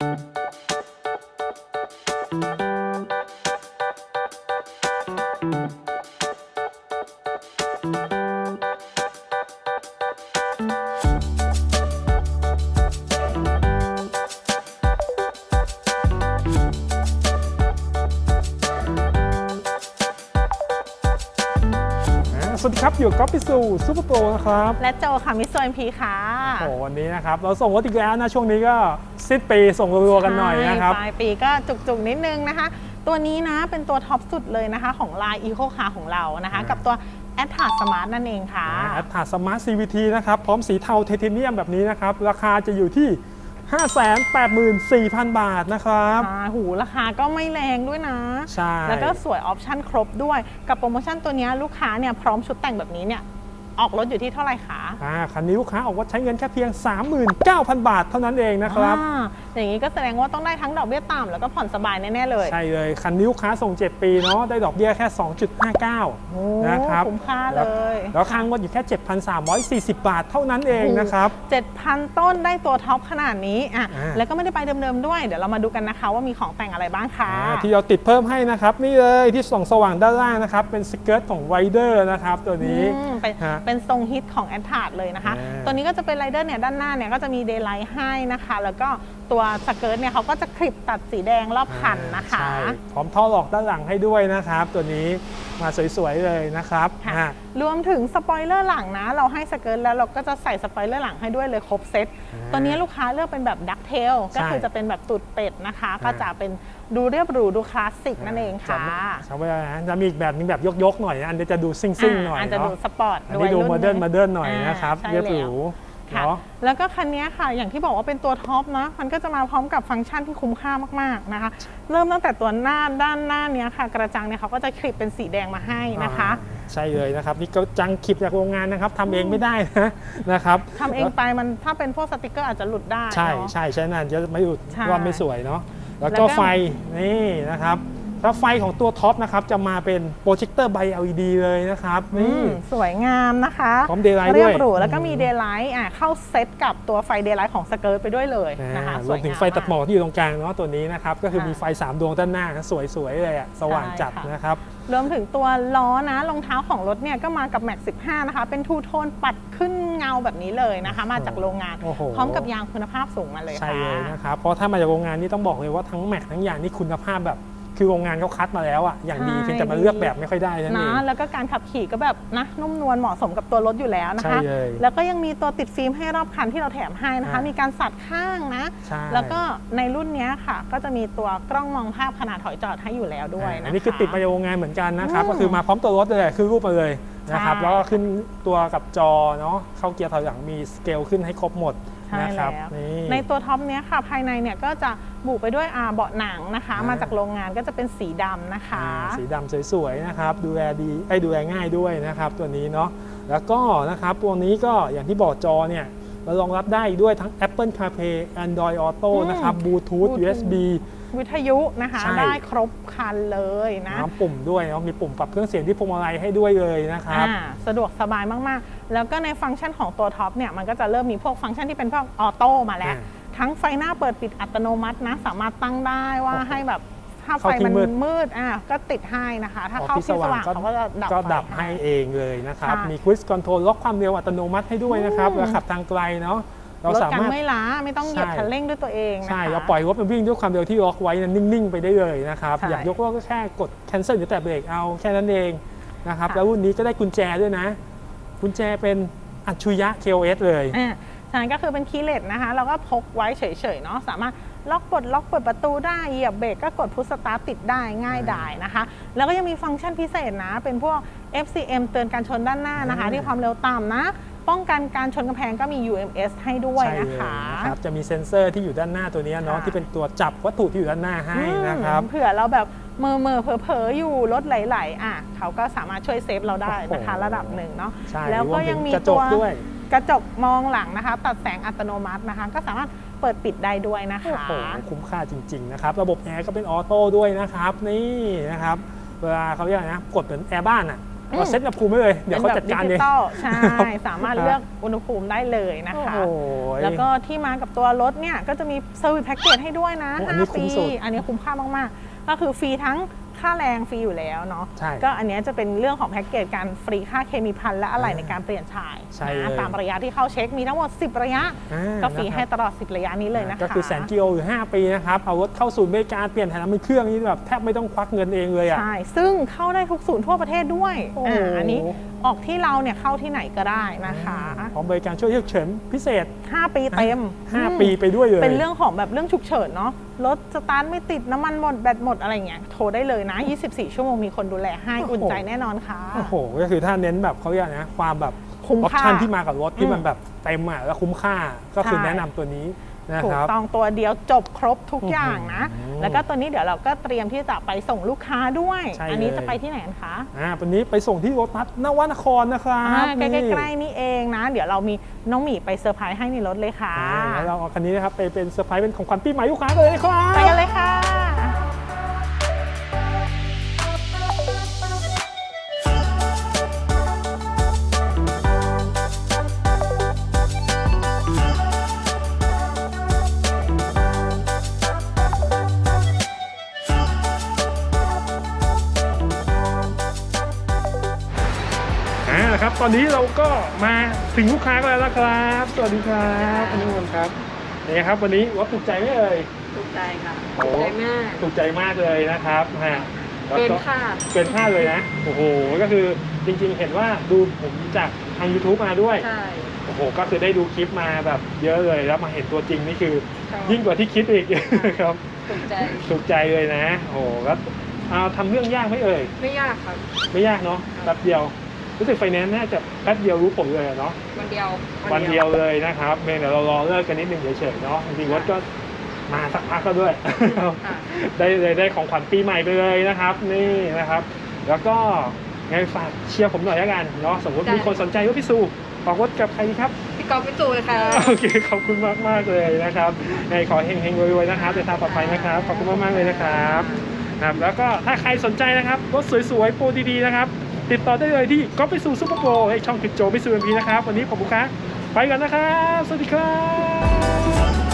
อ่าสวัสดีครับ อยู่กับก๊อฟพิสูซูเปอร์โปรนะครับ และโจค่ะมิสโซเอ็มพีค่ะ โอ้โหวันนี้นะครับ เราส่งรถอีกแล้วนะ ช่วงนี้ก็ สิ้นปีส่งรัวๆกันหน่อยนะครับใช่ปลายปีก็จุกๆนิดนึงนะคะ ตัวนี้นะเป็นตัวท็อปสุดเลยนะคะของ Line Eco Car ของเรานะคะอ่ากักับตัว a t t a s Smart นั่นเองค่ะแอดถาสมาร์ท CVT นะครับพร้อมสีเทาไทเทเนียมแบบนี้นะครับ ราคาจะอยู่ที่584,000 บาทนะครับอ่าหูราคาก็ไม่แรงด้วยนะ ใช่ แล้วก็สวยออปชั่นครบด้วย กับโปรโมชั่นตัวเนี้ยลูกค้าเนี่ยพร้อมชุดแต่งแบบนี้เนี่ยออกรถอยู่ที่เท่าไหร่คะ อ่าคันนี้ลูกค้าออกว่าใช้เงินแค่เพียง 39,000 บาทเท่านั้นเองนะครับอ่าอย่างนี้ก็แสดงว่าต้องได้ทั้งดอกเบี้ยต่ำแล้วก็ผ่อนสบายแน่ๆเลยใช่เลยคันนี้ลูกค้าส่ง 7 ปีเนาะได้ดอกเบี้ยแค่2.59โอ้นะครับ คุ้มค่าเลยแล้วค้างงวดอยู่แค่ 7,340 บาทเท่านั้นเองนะครับ 7,000 ต้นได้ตัวท็อปขนาดนี้อะอ่า แล้วก็ไม่ได้ไปเดิมๆด้วย เดี๋ยวเรามาดูกันนะคะว่ามีของแต่งอะไรบ้างค่ะ อ่าที่เราติดเพิ่มให้นะครับ นี่เลยที่ส่องสว่างด้านล่างนะครับ เป็นสเกิร์ตของไวเดอร์นะครับ ตัวนี้ อืมเป็นฮะเป็นทรงฮิตของแอ t ทาร์เลยนะคะ อ่า ตัวนี้ก็จะเป็นไรเดอร์เนี่ยด้านหน้าเนี่ยก็จะมีเดย์ไลท์ให้นะคะ แล้วก็ตัวสเกิร์ตเนี่ยเขาก็จะคลิปตัดสีแดงรอบคันนะคะ ใช่พร้อมท่อหลอกด้านหลังให้ด้วยนะครับ ตัวนี้ มาสวยๆเลยนะครับค่ะอ่ารวมถึงสปอยเลอร์หลังนะ เราให้สเกิร์ตแล้วเราก็จะใส่สปอยเลอร์หลังให้ด้วยเลยครบเซตตัวนี้ลูกค้าเลือกเป็นแบบดักเทลก็คือจะเป็นแบบตูดเป็ดนะคะ ก็จะเป็นดูเรียบหรูดูคลาสสิกนั่นเองค่ะจะไม่นะจะมีอีกแบบนึงแบบยกๆหน่อยนะอันนี้จะดูซิ่งๆหน่อยอาจจะเนาะดูสปอร์ตอันด้วยนี้ดูรุ่โมเดิร์นนี้โมเดิร์นหน่อยอ่านะครับใช่เรียบหรู ค่ะ เนาะ แล้วก็คันนี้ค่ะ อย่างที่บอกว่าเป็นตัวท็อปนะ มันก็จะมาพร้อมกับฟังก์ชันที่คุ้มค่ามากๆนะคะ เริ่มตั้งแต่ตัวหน้าด้านหน้าเนี้ยค่ะ กระจังเนี่ยเขาก็จะคลิปเป็นสีแดงมาให้นะคะ อ่าใช่เลยนะครับ นี่ก็จังคลิปจากโรงงานนะครับทำเองไม่ได้นะนะครับทำเองไปมันถ้าเป็นพวกสติกเกอร์อาจจะหลุดได้ใช่เนาะ ใช่ใช่นั่นจะไม่อุดใช่ว่าไม่สวยเนาะแล้วแล้วก็ก็ ไฟนี่นะครับ แล้วไฟของตัวท็อปนะครับจะมาเป็นโปรเจคเตอร์ไบ LED เลยนะครับอืนี่มสวยงามนะคะพร้อม daylight เรียบด้วยหรูแล้วก็มีเดย์ไลท์อะเข้าเซตกับตัวไฟเดย์ไลท์ของสเกิร์ตไปด้วยเลยนะคะอ่ารสววมยถึงงามไฟตัดหมอกากที่อยู่ตรงกลางเนาะตัวนี้นะครับ ก็คือค่ะมีไฟ 3 ดวงด้านหน้าสวยๆเลยอะสว่างจัดใช่ค่ะนะครับรวมถึงตัวล้อนะรองเท้าของรถเนี่ยก็มากับ Max 15 นะคะ เป็นทูโทนปัดขึ้นเงาแบบนี้เลยนะคะ มาจากโรงงานโอ้โหพร้อมกับยางคุณภาพสูงมาเลยใช่ค่ะเลยนะครับเพราะถ้ามาจากโรงงานนี่ต้องบอกเลยว่าทั้งแม็กทั้งอย่างนี่คุณภาพแบบ คือโรงงานเขาคัดมาแล้วอะอย่างดีใช่ เพียงแต่มาเลือกแบบไม่ค่อยได้นั่นเอนะ ง แล้วก็การขับขี่ก็แบบนะนุ่มนวลเหมาะสมกับตัวรถอยู่แล้วนะคะใช่เลยแล้วก็ยังมีตัวติดฟิล์มให้รอบคันที่เราแถมให้นะคะ อ่ามี มีการสัดข้างนะ ใช่แล้วก็ในรุ่นเนี้ยค่ะ ก็จะมีตัวกล้องมองภาพขนาดถอยจอดให้อยู่แล้วด้วยอ่านะคะ อันนี้คือติดมาจากโรงงานเหมือนกันนะครับ อืมก็คือมาพร้อมตัวรถเลยคือรูปมาเลยนะครับ ใช่ แล้วก็ขึ้นตัวกับจอเนาะเข้าเกียร์ถอยหลังมีสเกลขึ้นให้ครบหมด ใช่นะครับแล้ว นี่ในตัวท็อปเนี้ยค่ะ ภายในเนี่ยก็จะบุไปด้วยอาเบาะหนังนะคะอ่ามมาจากโรงงานก็จะเป็นสีดำนะคะ อ่าสีดำสวยๆนะครับ ดูแลดีไอ้ยดูแลง่ายด้วยนะครับตัวนี้เนาะแล้วก็นะครับตัวนี้ก็อย่างที่บอกจอเนี่ยเรารองรับได้ด้วยทั้ง Apple CarPlay Android Auto อืมนะครับ Bluetooth Bluetooth USB วิทยุนะคะ ใช่ ได้ครบคันเลยนะ น้ำปุ่มด้วยเนาะมีปุ่มปรับเครื่องเสียงที่พวงมาลัยให้ด้วยเลยนะครับ อ่าสะดวกสบายมากๆ แล้วก็ในฟังก์ชันของตัวท็อปเนี่ยมันก็จะเริ่มมีพวกฟังก์ชันที่เป็นพวกออโต้มาแล้วอ่าทั้งไฟหน้าเปิดปิดอัตโนมัตินะ สามารถตั้งได้ว่าโอ้โหให้แบบถ้าเข้าไฟที่มันมืด มืดอะก็ติดให้นะคะ ถ้าออกเข้าที่ที่สว่างก็เขาก็จะดับก็ไฟ ดับให้เองเลยนะครับ ค่ะมี Quick Control ล็อกความเร็วอัตโนมัติให้ด้วยนะครับอืม แล้วขับทางไกลเนาะ เราลดสาการมารถไม่ล้าไม่ต้องเหยียบใช่คันเร่งด้วยตัวเองนะคะใช่เราปล่อยรถมันวิ่งด้วยความเร็วที่ล็อกไว้นะนิ่งๆไปได้เลยนะครับใช่อยากยกเลิกก็แค่กด cancel หรือแตะเบรกเอาแค่นั้นเองนะครับค่ะแล้วรุ่นนี้ก็ได้กุญแจด้วยนะ กุญแจเป็นอัจฉริยะ KOS เลยอ่าฉะนั้นก็คือเป็นคีย์เลสนะคะ เราก็พกไว้เฉยๆเนาะสามารถล็อกปลดล็อกเปิดประตูได้เหยียบเบรกก็กดพุชสตาร์ทติดได้ง่ายดายนะคะ แล้วก็ยังมีฟังก์ชันพิเศษนะ เป็นพวก FCM เตือนการชนด้านหน้านะคะอ่าที่ความเร็วต่ำนะ ป้องกันการชนกำแพงก็มี UMS ให้ด้วยใช่นะเลยคะ นะครับจะมีเซ็นเซอร์ที่อยู่ด้านหน้าตัวนี้เนาะค่ะ ที่เป็นตัวจับวัตถุที่อยู่ด้านหน้าให้นะครับ อืมเผื่อเราแบบเมื่อเมื่อเผลอๆอยู่รถไหลๆอะเขาก็สามารถช่วยเซฟเราได้นะคะ โอ้โห ระดับหนึ่งเนาะ ใช่แล้วก็รวถึยังมีกระจตักวด้วย กระจกมองหลังนะคะ ตัดแสงอัตโนมัตินะคะ ก็สามารถเปิดปิดได้ด้วยนะโอ้คะ โหคุ้มค่าจริง ๆ นะครับ ระบบแอร์ก็เป็นออโต้ด้วยนะครับ นี่นะครับ เวลาเขาเรียกอะไรนะ กดเหมือนแอร์บ้านอะอืม เราเซ็ตอุณหภูมิไว้เลย เดี๋ยวเขาจัดการป็นเอแบบงดิจิตอลใช่สามารถครับเลือกอุณหภูมิได้เลยนะคะ โอ้โหแล้วก็ที่มากับตัวรถเนี่ยก็จะมีเซอร์วิสแพ็กเกจให้ด้วยนะ โอ้อันนี้5 คุ้ปี มสุด อันนี้คุ้มค่ามากๆ ก็คือฟรีทั้ง ค่าแรงฟรีอยู่แล้วเนาะใช่ก็อันเนี้ยจะเป็นเรื่องของแพ็กเกจการฟรีค่าเคมีพันและอะไหล่ในการเปลี่ยนฉายใช่นะเลยตามระยะที่เข้าเช็คมีทั้งหมด 10 ระยะอ่าก็ฟรีนะครับให้ตลอด 10 ระยะนี้เลยนะคะก็คือแสนกิโลหรือ 5 ปีนะครับเอารถเข้าศูนย์บริการเปลี่ยนถ่ายน้ำมันเครื่องนี่แบบแทบไม่ต้องควักเงินเองเลยอะใช่ซึ่งเข้าได้ทุกศูนย์ทั่วประเทศด้วยโอ้โหอ่าอันนี้ ออกที่เราเนี่ยเข้าที่ไหนก็ได้นะคะพร้อมบริการช่วยเฉุกเฉินพิเศษ 5 ปีเต็มห้าอืมปีไปด้วยเลย เป็นเรื่องของแบบเรื่องฉุกเฉินเนาะรถสตาร์ทไม่ติดน้ำมันหมดแบตหมดอะไรเงี้ยโทรได้เลยนะ 24 ชั่วโมงมีคนดูแลให้โอ้โหอุ่นใจแน่นอนค่ะโอ้โหก็คือถ้าเน้นแบบเขาเรียกนะความแบบคุ้มออปค่าชั่นที่มากับรถที่อืมมันแบบเต็มอะแล้วคุ้มค่าก็คือใช่แนะนำตัวนี้ นะถูคกรับต้องตัวเดียวจบครบทุกอย่างนะโอ้โหแล้วก็ตัวนี้เดี๋ยวเราก็เตรียมที่จะไปส่งลูกค้าด้วย ใช่อันี้เลยจะไปที่ไหนกันคะอ่าวันนี้ไปส่งที่โรตัสนวนครนะครับอ่าใกนี่ล้ๆนี่เองนะ เดี๋ยวเรามีน้องหมีไปเซอร์ไพรส์ให้ในรถเลยค่ะ อ่าแล้วเราเอาคันนี้นะครับไปเป็นเซอร์ไพรส์เป็นของขวัญปีใหม่ลูกค้าเลยนะครับ ไปกันเลยค่ะ ตอนนี้เราก็มาถึงลูกค้ากันแล้วนะครับ สวัสดีครับคุณนุ่นครับนี่ครับ วันนี้รถถูกใจไหมเอ่ยถูกใจค่ะโอ้ถูกใจมากถูกใจมากเลยนะครับฮะแล้วเกินคาดเกินคาดเลยนะโอ้โหก็คือจริงๆเห็นว่าดูผมจากทาง YouTube มาด้วยใช่โอ้โหก็คือได้ดูคลิปมาแบบเยอะเลยแล้วมาเห็นตัวจริงนี่คือชอบยิ่งกว่าที่คิดอีกครับถูกใจถูกใจเลยนะโอ้โหแล้วเอาทำเรื่องยากไหมเอ่ยไม่ยากครับ ไม่ยากเนาะแป๊บเดียว รู้สึกไฟแนนซ์น่าจะแป๊บเดียวรู้ผลเลยอะเนาะวันเดียว วันเดียวเลยนะครับเพียงเดี๋ยวเรารอเลิกกันนิดหนึ่งเฉยๆเนาะจริงๆรถก็มาสักพักก็ด้วยค่ะได้เลยได้ของขวัญปีใหม่ไปเลยนะครับ นี่นะครับ แล้วก็ไงฝากเชียร์ผมหน่อยแล้วกันเนาะสมมติได้มีคนสนใจรถพี่ซูออกรถกับใครดีครับพี่กอล์ฟพี่ตูเลยค่ะโอเคขอบคุณมากมากๆเลยนะครับไงขอเฮงๆรวยๆนะครับเดินทางปลอดภัยนะครับขอบคุณมากมากๆเลยนะครับครับแล้วก็ถ้าใครสนใจนะครับรถสวยๆโปรดีๆนะครับ ติดต่อได้เลยที่ก็ไปสู่ซุปเปอร์โปรให้ช่องคิดโจไปสู่เอ็มพีนะครับ วันนี้ขอบคุณครับไปกันนะครับ สวัสดีครับ